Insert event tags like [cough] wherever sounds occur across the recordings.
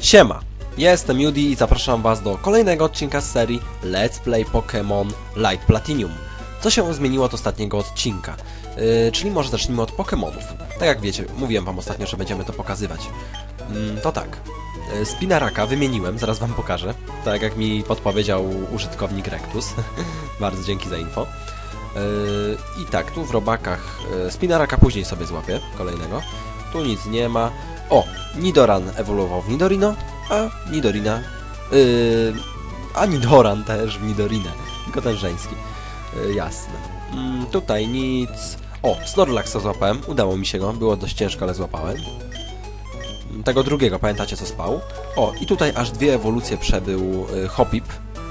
Siema! Jestem Judy i zapraszam Was do kolejnego odcinka z serii Let's Play Pokémon Light Platinum. Co się zmieniło od ostatniego odcinka? Yy, czyli może zacznijmy od Pokémonów. Tak jak wiecie, mówiłem Wam ostatnio, że będziemy to pokazywać. Mm, to tak. Yy, Spinaraka wymieniłem, zaraz Wam pokażę. Tak jak mi podpowiedział użytkownik Rectus. [laughs] Bardzo dzięki za info. Yy, I tak, tu w robakach yy, Spinaraka później sobie złapię, kolejnego. Tu nic nie ma. O, Nidoran ewoluował w Nidorino, a Nidorina... Yy, a Nidoran też w Nidorinę, tylko ten żeński. Yy, jasne. Mm, tutaj nic... O, Snorlaxa złapałem, udało mi się go, było dość ciężko, ale złapałem. Mm, Tego drugiego, pamiętacie co spał? O, i tutaj aż dwie ewolucje przebył yy, Hopip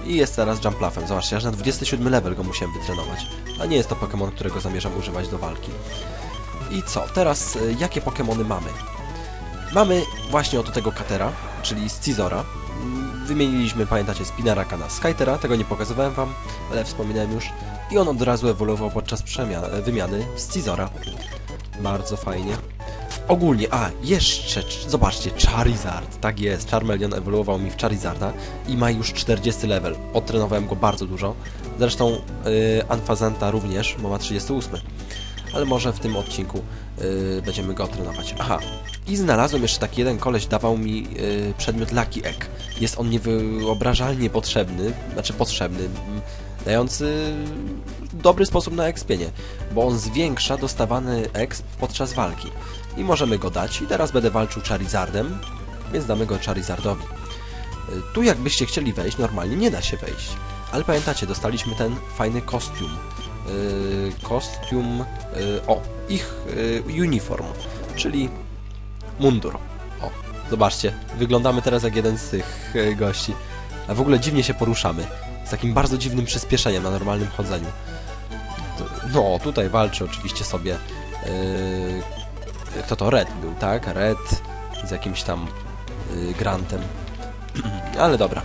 i jest teraz Jumpluffem. Zobaczcie, aż na 27 level go musiałem wytrenować. A nie jest to Pokémon, którego zamierzam używać do walki. I co? Teraz y, jakie Pokémony mamy? Mamy właśnie oto tego Katera, czyli Scizora. Wymieniliśmy, pamiętacie, Spinaraka na Skytera, tego nie pokazywałem wam, ale wspominałem już. I on od razu ewoluował podczas wymiany Scizora. Bardzo fajnie. Ogólnie, a, jeszcze, cz- zobaczcie, Charizard, tak jest, Charmeleon ewoluował mi w Charizarda i ma już 40 level. Odtrenowałem go bardzo dużo. Zresztą yy, Anfazanta również, bo ma 38 ale może w tym odcinku yy, będziemy go trenować. Aha, i znalazłem jeszcze taki jeden koleś, dawał mi yy, przedmiot Lucky Egg. Jest on niewyobrażalnie potrzebny, znaczy potrzebny, dający dobry sposób na expienie, bo on zwiększa dostawany exp podczas walki. I możemy go dać i teraz będę walczył Charizardem, więc damy go Charizardowi. Yy, Tu jakbyście chcieli wejść, normalnie nie da się wejść. Ale pamiętacie, dostaliśmy ten fajny kostium. Yy, kostium... Yy, o, ich yy, uniform, czyli mundur. O, zobaczcie, wyglądamy teraz jak jeden z tych gości. A w ogóle dziwnie się poruszamy. Z takim bardzo dziwnym przyspieszeniem na normalnym chodzeniu. No, tutaj walczy oczywiście sobie... Kto to? Red był, tak? Red z jakimś tam grantem. [clears throat] Ale dobra.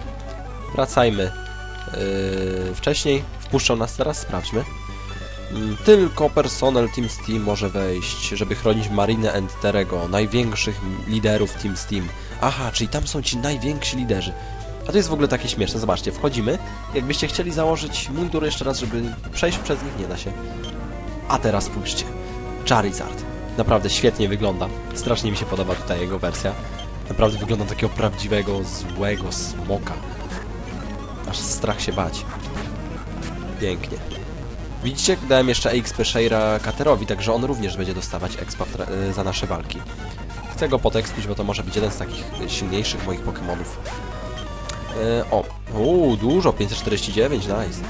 Wracajmy wcześniej. Wpuszczą nas teraz, sprawdźmy. Tylko personel Team Steam może wejść, żeby chronić Marinę and Terego, największych liderów Team Steam. Aha, czyli tam są ci najwięksi liderzy. A to jest w ogóle takie śmieszne, zobaczcie, wchodzimy. Jakbyście chcieli założyć mundur jeszcze raz, żeby przejść przez nich, nie da się. A teraz spójrzcie. Charizard. Naprawdę świetnie wygląda. Strasznie mi się podoba tutaj jego wersja. Naprawdę wygląda takiego prawdziwego, złego smoka. Aż strach się bać. Pięknie. Widzicie, dałem jeszcze EXP Shaira Katerowi, także on również będzie dostawać expa e, za nasze walki. Chcę go podekspić, bo to może być jeden z takich silniejszych moich Pokémonów. E, o, uuu, dużo, 549, nice.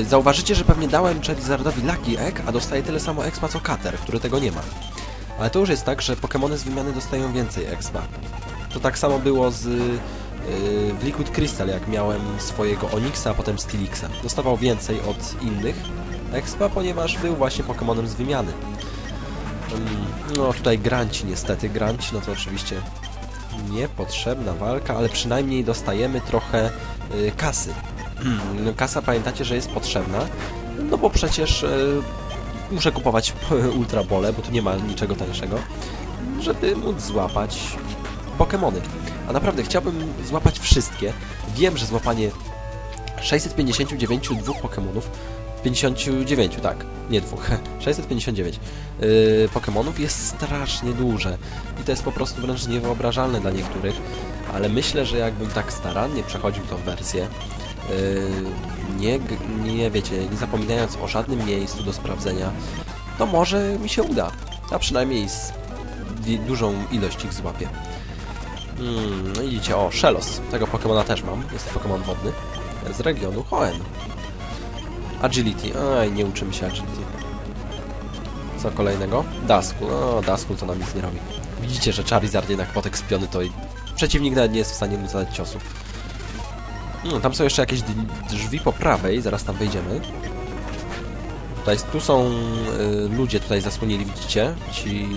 E, zauważycie, że pewnie dałem Charizardowi Lucky Egg, a dostaje tyle samo expa co Kater, który tego nie ma. Ale to już jest tak, że Pokémony z wymiany dostają więcej expa. To tak samo było z yy, w Liquid Crystal, jak miałem swojego Onyxa, a potem Stilixa. Dostawał więcej od innych expa, ponieważ był właśnie Pokémonem z wymiany. Ym, No tutaj Granci niestety, Granci no to oczywiście niepotrzebna walka, ale przynajmniej dostajemy trochę y, kasy. [clears throat] Kasa pamiętacie, że jest potrzebna, no bo przecież y, muszę kupować [laughs] Ultra Bole, bo tu nie ma niczego tańszego, żeby móc złapać Pokémony. A naprawdę chciałbym złapać wszystkie. Wiem, że złapanie 659 dwóch Pokémonów 59, tak, nie dwóch, 659 yy, Pokémonów jest strasznie duże i to jest po prostu wręcz niewyobrażalne dla niektórych, ale myślę, że jakbym tak starannie przechodził tą wersję, yy, nie, nie wiecie, nie zapominając o żadnym miejscu do sprawdzenia, to może mi się uda, a przynajmniej z dużą ilość ich złapię. Hmm, no widzicie, o, Shellos. Tego Pokemona też mam. Jest to Pokemon wodny. Z regionu Hoenn. Agility. Aj, nie uczymy się Agility. Co kolejnego? Duskull. O, Duskull to nam nic nie robi. Widzicie, że Charizard jednak potek spiony to i przeciwnik nawet nie jest w stanie mu zadać ciosu. No, tam są jeszcze jakieś drzwi po prawej, zaraz tam wejdziemy. Tutaj, tu są y, ludzie, tutaj zasłonili, widzicie? Ci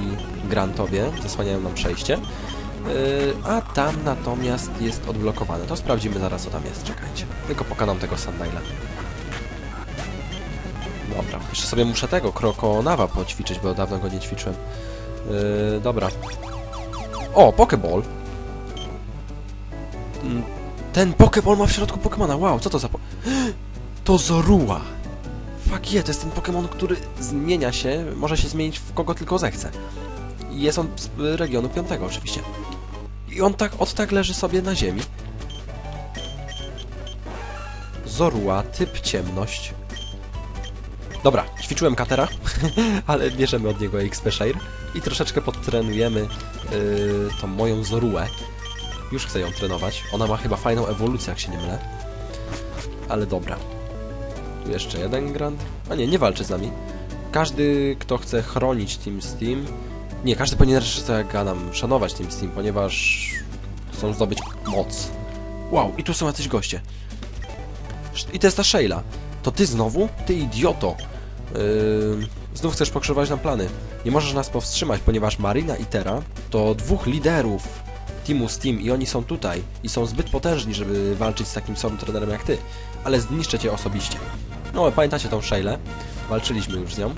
grantowie zasłaniają nam przejście. Yy, a tam natomiast jest odblokowane. To sprawdzimy zaraz, co tam jest. Czekajcie. Tylko pokonam tego Sundiala. Dobra. Jeszcze sobie muszę tego Krokonawa poćwiczyć, bo dawno go nie ćwiczyłem. Yy, dobra. O, Pokeball. Mm, Ten Pokéball ma w środku Pokemona. Wow, co to za po... [gasps] To Zorua! Fuck yeah, to jest ten Pokémon, który zmienia się, może się zmienić w kogo tylko zechce. Jest on z regionu piątego oczywiście. I on tak, od tak leży sobie na ziemi. Zorua, typ ciemność. Dobra, ćwiczyłem katera, [laughs] ale bierzemy od niego XP Share i troszeczkę podtrenujemy yy, tą moją Zoruę. Już chcę ją trenować. Ona ma chyba fajną ewolucję, jak się nie mylę. Ale dobra. Tu jeszcze jeden grant. A nie, nie walczy z nami. Każdy, kto chce chronić Team Steam... Nie, każdy powinien tak jak gadam, szanować Team Steam, ponieważ chcą zdobyć moc. Wow, i tu są jacyś goście. I to jest ta Sheila. To ty znowu? Ty idioto. Yy, znów chcesz pokrzyżować nam plany. Nie możesz nas powstrzymać, ponieważ Marina i Tera to dwóch liderów teamu Steam i oni są tutaj i są zbyt potężni, żeby walczyć z takim samym trenerem jak ty. Ale zniszczę cię osobiście. No, pamiętacie tą Sheilę? Walczyliśmy już z nią.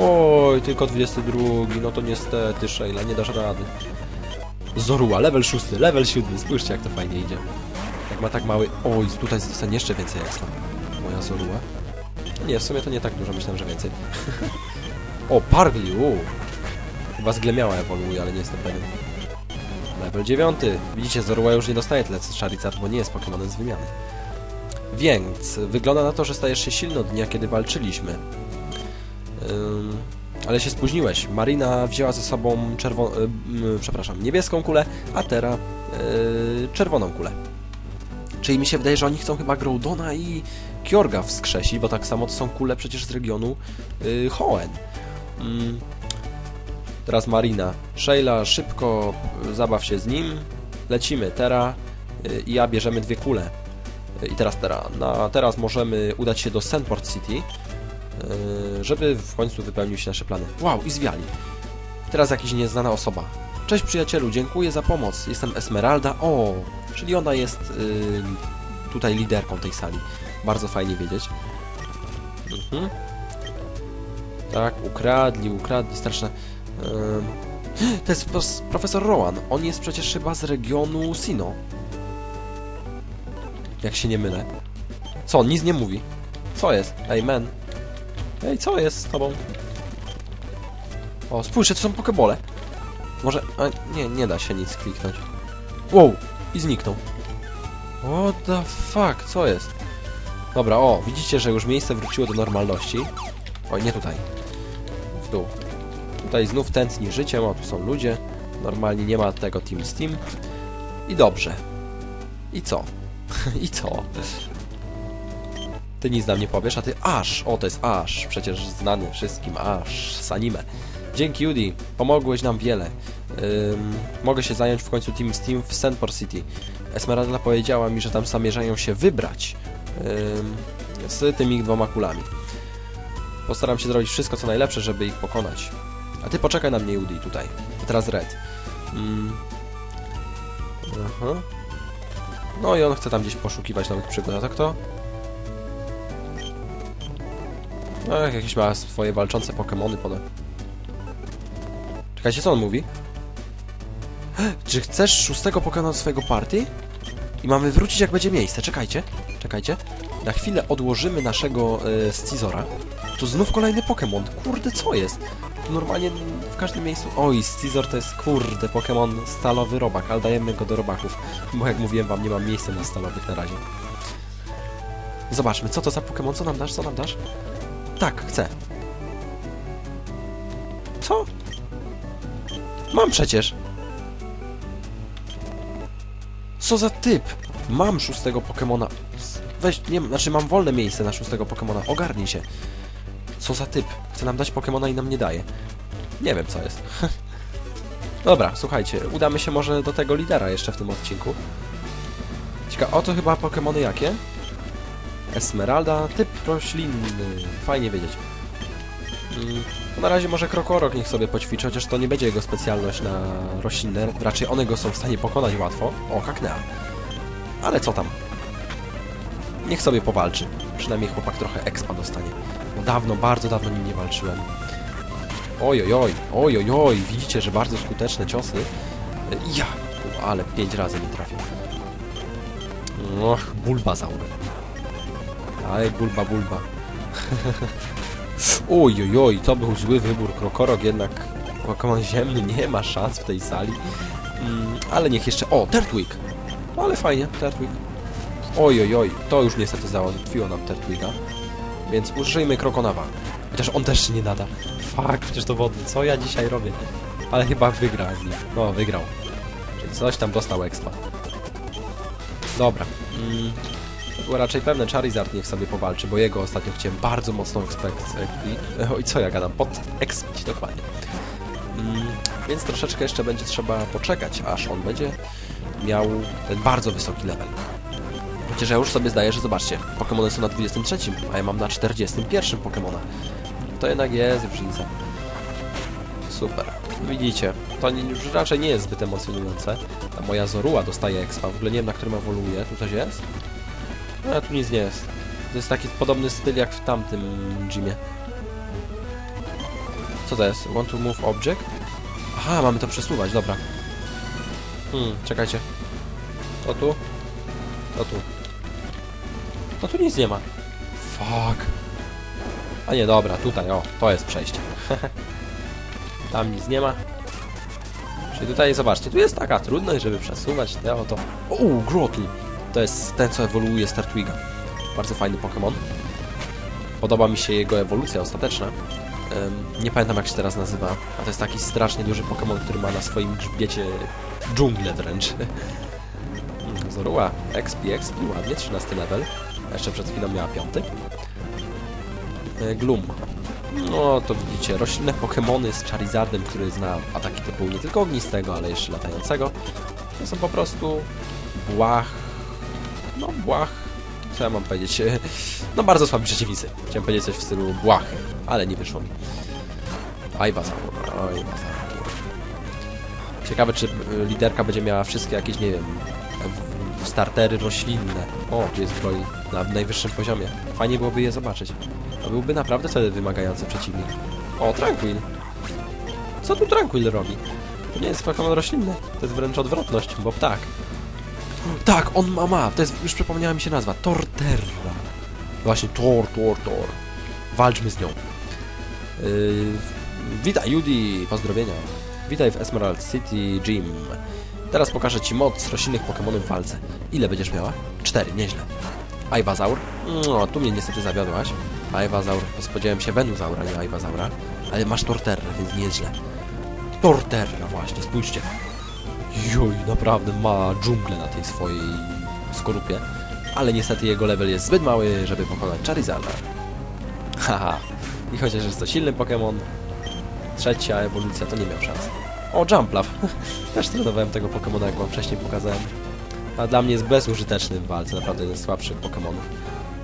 Oj, tylko 22, no to niestety Sheila, nie dasz rady. Zorua, level 6, level 7, spójrzcie jak to fajnie idzie. Jak ma tak mały... Oj, tutaj zostanie jeszcze więcej jak tam moja Zorua. Nie, w sumie to nie tak dużo, myślałem, że więcej. [laughs] o, Pargli, u. Chyba zglemiała ewoluuje, ale nie jestem pewien. Level 9. Widzicie, Zorua już nie dostaje tyle co Charizard, bo nie jest Pokemonem z wymiany. Więc wygląda na to, że stajesz się silny od dnia, kiedy walczyliśmy. Ale się spóźniłeś. Marina wzięła ze sobą czerwoną, przepraszam, niebieską kulę, a Tera yy, czerwoną kulę. Czyli mi się wydaje, że oni chcą chyba Groudona i Kjorga wskrzesić, bo tak samo to są kule przecież z regionu yy, Hoenn. Ym, teraz Marina. Sheila, szybko y, zabaw się z nim. Lecimy. Tera y, i ja bierzemy dwie kule. Y, I teraz Tera. Na, teraz możemy udać się do Sandport City, y, żeby w końcu wypełnić nasze plany. Wow, i zwiali. Teraz jakaś nieznana osoba. Cześć przyjacielu, dziękuję za pomoc. Jestem Esmeralda. O, czyli ona jest y, tutaj liderką tej sali. Bardzo fajnie wiedzieć. Mhm. Tak, ukradli, ukradli, straszne. Ym, [gasps] To jest profesor Rowan. On jest przecież chyba z regionu Sino. Jak się nie mylę. Co, on nic nie mówi? Co jest? Man. Ej, co jest z tobą? O, spójrzcie, to są pokebole. Może... A, nie, nie da się nic kliknąć. Wow! I zniknął. What the fuck? Co jest? Dobra, o, widzicie, że już miejsce wróciło do normalności. Oj, nie tutaj. W dół. Tutaj znów tętni życiem, o, tu są ludzie. Normalnie nie ma tego Team Steam. I dobrze. I co? [laughs] I co? Ty nic nam nie powiesz, a ty Ash! O, to jest Ash, przecież znany wszystkim Ash z anime. Dzięki, Judy, pomogłeś nam wiele. Ym, mogę się zająć w końcu Team Steam w Sandport City. Esmeralda powiedziała mi, że tam zamierzają się wybrać ym, z tymi dwoma kulami. Postaram się zrobić wszystko, co najlepsze, żeby ich pokonać. A ty poczekaj na mnie, Judy, tutaj. A teraz Red. Ym. Aha. No i on chce tam gdzieś poszukiwać nowych przygód, a to? No, jak jakieś ma swoje walczące Pokemony pode. Czekajcie, co on mówi? Czy chcesz szóstego Pokemona swojego party? I mamy wrócić, jak będzie miejsce. Czekajcie, czekajcie. Na chwilę odłożymy naszego e, Scizora. Tu znów kolejny Pokémon. Kurde, co jest? Tu normalnie w każdym miejscu... Oj, Scizor to jest, kurde, Pokémon stalowy robak, ale dajemy go do robaków. Bo jak mówiłem wam, nie mam miejsca na stalowych na razie. Zobaczmy, co to za Pokémon? Co nam dasz? Co nam dasz? Tak, chcę. Co? Mam przecież. Co za typ? Mam szóstego Pokemona. Weź, nie, znaczy mam wolne miejsce na szóstego Pokemona. Ogarnij się. Co za typ? Chce nam dać Pokemona i nam nie daje. Nie wiem co jest. [laughs] Dobra, słuchajcie, udamy się może do tego lidera jeszcze w tym odcinku. Ciekawe, oto chyba Pokemony jakie? Esmeralda, typ roślinny. Fajnie wiedzieć. Mm, na razie może Krokorok niech sobie poćwiczy, chociaż to nie będzie jego specjalność na roślinne. Raczej one go są w stanie pokonać łatwo. O, haknęła. Ale co tam? Niech sobie powalczy. Przynajmniej chłopak trochę expa dostanie. Bo dawno, bardzo dawno nim nie walczyłem. Oj, oj, oj, oj, oj, oj. Widzicie, że bardzo skuteczne ciosy. Ja! Ale pięć razy nie trafię. Och, bulbazaur. Aj, bulba, bulba. [laughs] oj, oj, oj, to był zły wybór. Krokorok jednak Pokémon ziemny nie ma szans w tej sali. Mm, ale niech jeszcze... O, Turtwig! No ale fajnie, Turtwig. Oj, oj, oj, to już niestety załatwiło nam Turtwiga. Więc użyjmy Krokonawa. Chociaż on też się nie nada. Fuck, przecież to wodny. Co ja dzisiaj robię? Ale chyba wygra z nim. No, wygrał. Czyli coś tam dostał expa. Dobra. Mm, było raczej pewne. Charizard niech sobie powalczy, bo jego ostatnio chciałem bardzo mocno ekspekt... Oj, co ja gadam? Pod expić, dokładnie. Mm, więc troszeczkę jeszcze będzie trzeba poczekać, aż on będzie miał ten bardzo wysoki level. Chociaż ja już sobie zdaję, że zobaczcie, Pokémony są na 23, a ja mam na 41 Pokémona. To jednak jest różnica. Super. Widzicie, to już raczej nie jest zbyt emocjonujące. Ta moja Zorua dostaje expa, w ogóle nie wiem na którym ewoluuje. Tu coś jest? No, tu nic nie jest. To jest taki podobny styl jak w tamtym gymie. Co to jest? Want to move object? Aha, mamy to przesuwać, dobra. Hmm, czekajcie. To tu? To tu. No tu nic nie ma. Fuck. A nie, dobra, tutaj, o, to jest przejście. [laughs] Tam nic nie ma. Czyli tutaj, zobaczcie, tu jest taka trudność, żeby przesuwać te oto... O, Grotl! To jest ten, co ewoluuje z Tartwiga. Bardzo fajny Pokémon. Podoba mi się jego ewolucja ostateczna. Em, nie pamiętam jak się teraz nazywa, a to jest taki strasznie duży Pokémon, który ma na swoim grzbiecie dżunglę wręcz. [laughs] Zorua, XP, XP, ładnie, 13 level. A jeszcze przed chwilą miała piąty. E, Gloom. No to widzicie, roślinne Pokémony z Charizardem, który zna ataki typu nie tylko ognistego, ale jeszcze latającego. To są po prostu błach... No błach... Co ja mam powiedzieć? No bardzo słabi przeciwnicy. Chciałem powiedzieć coś w stylu błachy, ale nie wyszło mi. Ajwazaur, Ajwazaur. Ciekawe, czy y, liderka będzie miała wszystkie jakieś, nie wiem, startery roślinne. O, tu jest broj na najwyższym poziomie. Fajnie byłoby je zobaczyć. To byłby naprawdę wtedy wymagający przeciwnik. O, Tranquil. Co tu Tranquil robi? To nie jest Pokémon roślinny. To jest wręcz odwrotność, bo ptak. Tak, on ma, ma. To jest, już przypomniała mi się nazwa. Torterra. Właśnie, Tor, Tor, Tor. Walczmy z nią. Yy, witaj, Judy. Pozdrowienia. Witaj w Emerald City Gym. Teraz pokażę Ci moc roślinnych Pokémonów w walce. Ile będziesz miała? Cztery, nieźle. Ajwazaur? No, tu mnie niestety zawiodłaś. Ajwazaur, spodziewałem się Venuzaura, nie Ajwazaura. Ale masz Torterra, więc nieźle. Torterra, właśnie, spójrzcie. Joj, naprawdę ma dżunglę na tej swojej skorupie. Ale niestety jego level jest zbyt mały, żeby pokonać Charizarda. [laughs] Haha. I chociaż jest to silny Pokémon, trzecia ewolucja to nie miał szans. O, Jumpluff. [laughs] Też trenowałem tego Pokemona, jak wam wcześniej pokazałem. A dla mnie jest bezużyteczny w walce, naprawdę jeden z słabszych Pokemonów.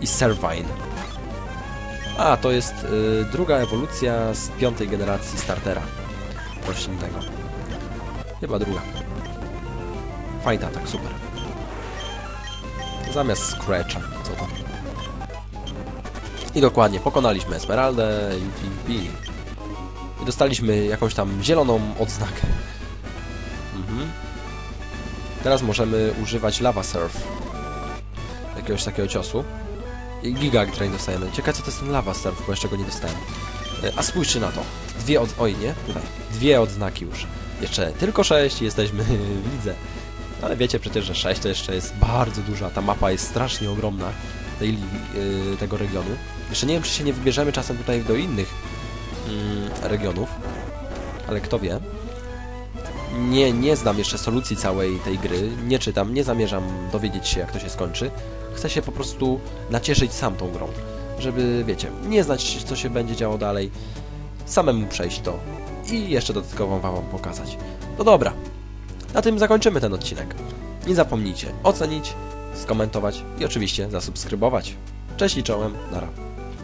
I Servine. A, to jest y, druga ewolucja z piątej generacji startera roślinnego. Chyba druga. Fajny atak, super. Zamiast Scratcha, co tam. I dokładnie, pokonaliśmy Esmeraldę i, i, dostaliśmy jakąś tam zieloną odznakę. Mhm. Teraz możemy używać Lava Surf. Jakiegoś takiego ciosu. I Giga Drain dostajemy. Ciekawe co to jest ten Lava Surf, bo jeszcze go nie dostałem. E, A spójrzcie na to. Dwie od... Oj, nie? Tutaj. Dwie odznaki już. Jeszcze tylko sześć jesteśmy [laughs] w Ale wiecie przecież, że 6 to jeszcze jest bardzo duża. Ta mapa jest strasznie ogromna tej, yy, tego regionu. Jeszcze nie wiem, czy się nie wybierzemy czasem tutaj do innych mm, regionów, ale kto wie. Nie, nie znam jeszcze solucji całej tej gry, nie czytam, nie zamierzam dowiedzieć się, jak to się skończy. Chcę się po prostu nacieszyć sam tą grą, żeby, wiecie, nie znać, co się będzie działo dalej, samemu przejść to i jeszcze dodatkowo wam pokazać. No dobra, na tym zakończymy ten odcinek. Nie zapomnijcie ocenić, skomentować i oczywiście zasubskrybować. Cześć i czołem, nara.